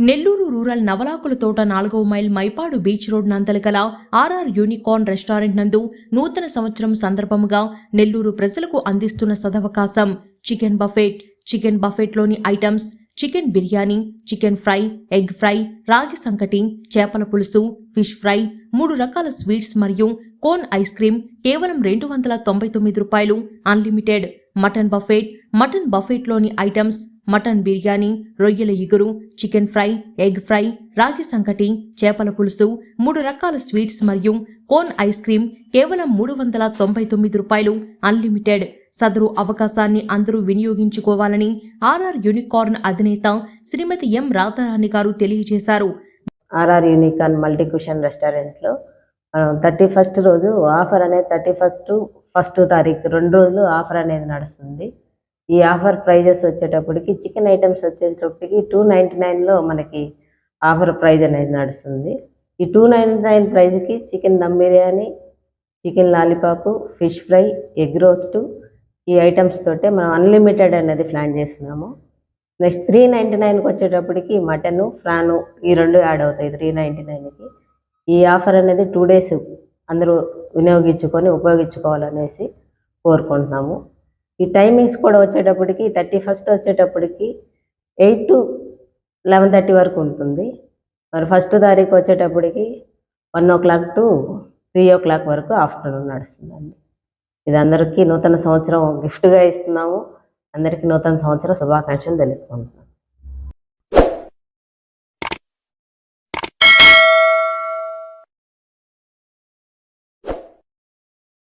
Nellore rural Navalakula Thota నాలుగవ mile Mypadu beach road నందల గల ఆర్ఆర్ యూనికార్న్ రెస్టారెంట్ నందు నూతన సంవత్సరం సందర్భముగా నెల్లూరు ప్రజలకు అందిస్తున్న సదవకాశం. Chicken buffet. Chicken బఫెట్లోని items chicken biryani chicken fry egg fry రాగి సంకటి చేపల పులుసు ఫిష్ ఫ్రై మూడు రకాల స్వీట్స్ మరియు కోన్ ఐస్ క్రీమ్ కేవలం రెండు వందల తొంభై తొమ్మిది రూపాయలు అన్లిమిటెడ్. మటన్ బఫెట్ మటన్ బఫెట్లోని ఐటమ్స్ మటన్ బిర్యానీ రొయ్యల ఇగురు చికెన్ ఫ్రై ఎగ్ ఫ్రై రాగి సంకటి చేపల పులుసు మూడు రకాల స్వీట్స్ మరియు కోన్ ఐస్ క్రీమ్ కేవలం మూడు వందల తొంభై తొమ్మిది రూపాయలు అన్లిమిటెడ్. సదరు అవకాశాన్ని అందరూ వినియోగించుకోవాలని ఆర్ఆర్ యూనికార్న్ అధినేత శ్రీమతి ఎం రాధారాణి గారు తెలియజేశారు. ఆర్ఆర్ యూనికార్న్ మల్టీ కుషన్ రెస్టారెంట్లో థర్టీ ఫస్ట్ రోజు ఆఫర్ అనేది థర్టీ ఫస్ట్ ఫస్ట్ తారీఖు రెండు రోజులు ఆఫర్ అనేది నడుస్తుంది. ఈ ఆఫర్ ప్రైజెస్ వచ్చేటప్పటికి చికెన్ ఐటమ్స్ వచ్చేటప్పటికి టూ నైంటీ నైన్లో మనకి ఆఫర్ ప్రైజ్ అనేది నడుస్తుంది. ఈ two ninety nine ప్రైజ్కి chicken dum biryani chicken lollipop fish fry egg roast ఈ ఐటమ్స్ తోటే మనం అన్లిమిటెడ్ అనేది ప్లాన్ చేస్తున్నాము. నెక్స్ట్ త్రీ నైంటీ నైన్కి వచ్చేటప్పటికి మటను ఫ్రాను ఈ రెండు యాడ్ అవుతాయి త్రీ నైంటీ నైన్కి ఈ ఆఫర్ అనేది టూ డేస్ అందరూ వినియోగించుకొని ఉపయోగించుకోవాలనేసి కోరుకుంటున్నాము. ఈ టైమింగ్స్ కూడా వచ్చేటప్పటికి థర్టీ ఫస్ట్ వచ్చేటప్పటికి ఎయిట్ టు లెవెన్ థర్టీ వరకు ఉంటుంది. మరి ఫస్ట్ తారీఖు వచ్చేటప్పటికి one o'clock to three o'clock వరకు ఆఫ్టర్నూన్ నడుస్తుందండి. ఇది అందరికీ నూతన సంవత్సరం గిఫ్ట్గా ఇస్తున్నాము. అందరికీ నూతన సంవత్సర శుభాకాంక్షలు తెలుపుకుంటున్నాం.